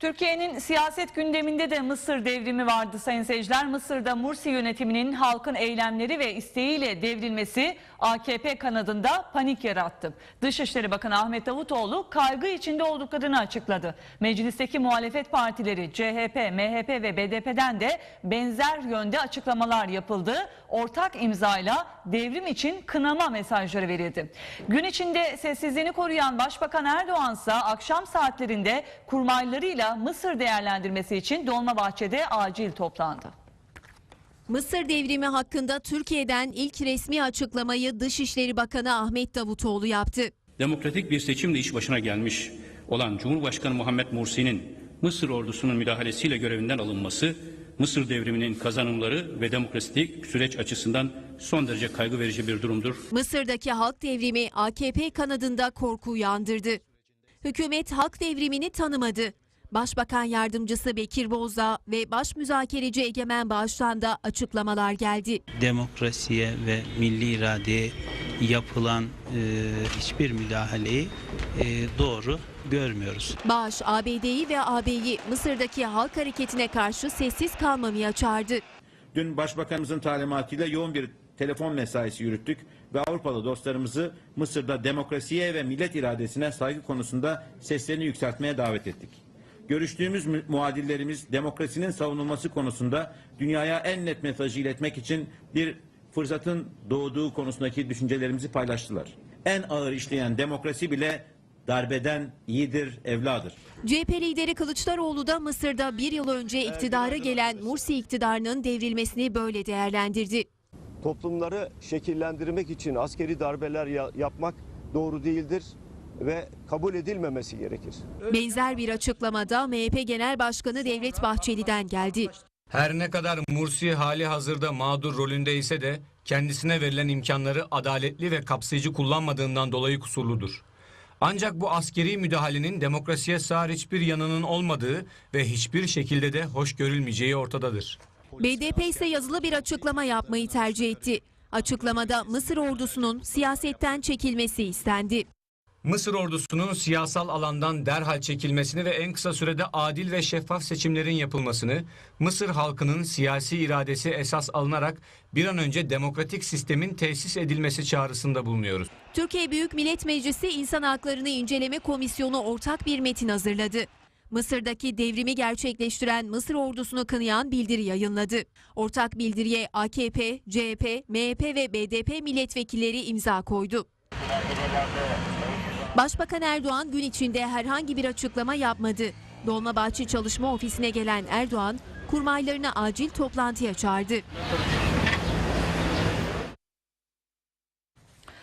Türkiye'nin siyaset gündeminde de Mısır devrimi vardı sayın seyirciler. Mısır'da Mursi yönetiminin halkın eylemleri ve isteğiyle devrilmesi AKP kanadında panik yarattı. Dışişleri Bakanı Ahmet Davutoğlu kaygı içinde olduklarını açıkladı. Meclisteki muhalefet partileri CHP, MHP ve BDP'den de benzer yönde açıklamalar yapıldı. Ortak imzayla devrim için kınama mesajları verildi. Gün içinde sessizliğini koruyan Başbakan Erdoğan ise akşam saatlerinde kurmaylarıyla Mısır değerlendirmesi için Dolmabahçe'de acil toplandı. Mısır devrimi hakkında Türkiye'den ilk resmi açıklamayı Dışişleri Bakanı Ahmet Davutoğlu yaptı. Demokratik bir seçimle iş başına gelmiş olan Cumhurbaşkanı Muhammed Mursi'nin Mısır ordusunun müdahalesiyle görevinden alınması, Mısır devriminin kazanımları ve demokratik süreç açısından son derece kaygı verici bir durumdur. Mısır'daki halk devrimi AKP kanadında korku uyandırdı. Hükümet halk devrimini tanımadı. Başbakan Yardımcısı Bekir Bozdağ ve Baş Müzakereci Egemen Bağış'tan da açıklamalar geldi. demokrasiye ve milli iradeye yapılan e, hiçbir müdahaleyi e, doğru görmüyoruz. Bağış ABD'yi ve AB'yi Mısır'daki halk hareketine karşı sessiz kalmamaya çağırdı. Dün Başbakanımızın talimatıyla yoğun bir telefon mesaisi yürüttük ve Avrupalı dostlarımızı Mısır'da demokrasiye ve millet iradesine saygı konusunda seslerini yükseltmeye davet ettik. Görüştüğümüz mü- muadillerimiz demokrasinin savunulması konusunda dünyaya en net mesajı iletmek için bir fırsatın doğduğu konusundaki düşüncelerimizi paylaştılar. En ağır işleyen demokrasi bile darbeden iyidir, evladır. CHP lideri Kılıçdaroğlu da Mısır'da bir yıl önce iktidara gelen Mursi iktidarının devrilmesini böyle değerlendirdi. toplumları şekillendirmek için askeri darbeler ya- yapmak doğru değildir ve kabul edilmemesi gerekir. Benzer bir açıklamada MHP Genel Başkanı Devlet Bahçeli'den geldi. Her ne kadar Mursi hali hazırda mağdur rolünde ise de kendisine verilen imkanları adaletli ve kapsayıcı kullanmadığından dolayı kusurludur. Ancak bu askeri müdahalenin demokrasiye sığar hiçbir yanının olmadığı ve hiçbir şekilde de hoş görülmeyeceği ortadadır. BDP ise yazılı bir açıklama yapmayı tercih etti. Açıklamada Mısır ordusunun siyasetten çekilmesi istendi. Mısır ordusunun siyasal alandan derhal çekilmesini ve en kısa sürede adil ve şeffaf seçimlerin yapılmasını, Mısır halkının siyasi iradesi esas alınarak bir an önce demokratik sistemin tesis edilmesi çağrısında bulunuyoruz. Türkiye Büyük Millet Meclisi İnsan Haklarını İnceleme Komisyonu ortak bir metin hazırladı. Mısır'daki devrimi gerçekleştiren Mısır ordusunu kınayan bildiri yayınladı. Ortak bildiriye AKP, CHP, MHP ve BDP milletvekilleri imza koydu. Başbakan Erdoğan gün içinde herhangi bir açıklama yapmadı. Dolmabahçe Çalışma Ofisi'ne gelen Erdoğan, kurmaylarını acil toplantıya çağırdı.